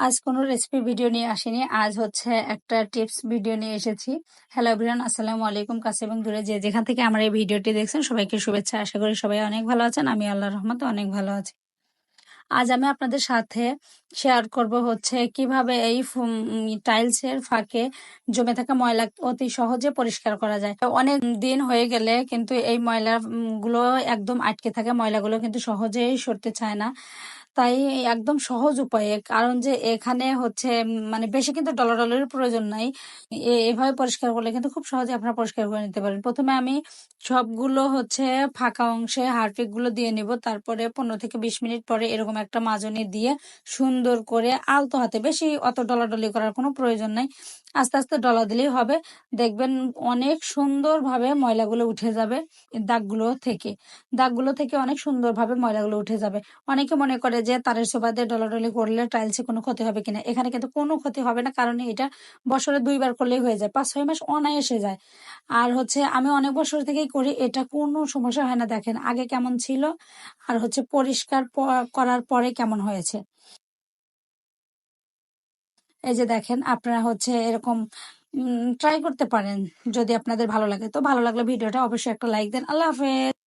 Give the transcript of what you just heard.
আজ কোনো recipe video নিয়ে আসিনি। আজ হচ্ছে একটা টিপস ভিডিও নিয়ে এসেছি। হ্যালো এভরিওয়ান আসসালামু আলাইকুম। কাছে এবং দূরে যে যেখান থেকে আমার এই ভিডিওটি দেখছেন, সবাইকে শুভেচ্ছা। আশা করি সবাই অনেক ভালো আছেন। আমি আল্লাহ রহমতে অনেক ভালো আছি। আজ আমি আপনাদের সাথে শেয়ার করব হচ্ছে কীভাবে এই টাইলসের ফাঁকে জমে থাকা ময়লা অতি সহজে পরিষ্কার করা যায়। অনেক দিন হয়ে গেলে কিন্তু এই ময়লা গুলো একদম আটকে থাকে ময়লাগুলো কিন্তু সহজেই সরতে চায় না। তাই একদম সহজ উপায়ে। কারণ যে এখানে হচ্ছে মানে বেশি কিন্তু ডলার ডলারের প্রয়োজন নাই। এভাবে পরিষ্কার করলে কিন্তু খুব সহজে আপনারা পরিষ্কার করে নিতে পারেন। প্রথমে আমি সবগুলো হচ্ছে ফাঁকা অংশে হারপিকগুলো দিয়ে নিব। তারপরে পনেরো থেকে বিশ মিনিট পরে এরকম একটা মাজনি দিয়ে সুন্দর করে আলতো হাতে, বেশি অত ডলাডলি করার কোনো প্রয়োজন নাই। আস্তে আস্তে ডলা দিলেই হবে। দেখবেন অনেক সুন্দরভাবে ময়লাগুলো উঠে যাবে দাগগুলো থেকে। দাগগুলো থেকে অনেক সুন্দরভাবে ময়লাগুলো উঠে যাবে। অনেকে মনে করে যে তারের সোফাতে ডলাডলি করলে টাইলসে কোনো ক্ষতি হবে কিনা? এখানে কিন্তু কোনো ক্ষতি হবে না, কারণ এটা বছরে দুইবার করলেই হয়ে যায় পাঁচ ছয় মাস অনায়াসে যায়। আর হচ্ছে আমি অনেক বছর থেকেই করি, এটা কোনো সমস্যা হয় না, দেখেন আগে কেমন ছিল, আর হচ্ছে পরিষ্কার করার পরে কেমন হয়েছে। এই যে দেখেন, আপনারা হচ্ছে এরকম ট্রাই করতে পারেন যদি আপনাদের ভালো লাগে। তো ভালো লাগলে ভিডিওটা অবশ্যই একটা লাইক দেন। আল্লাহ হাফেজ।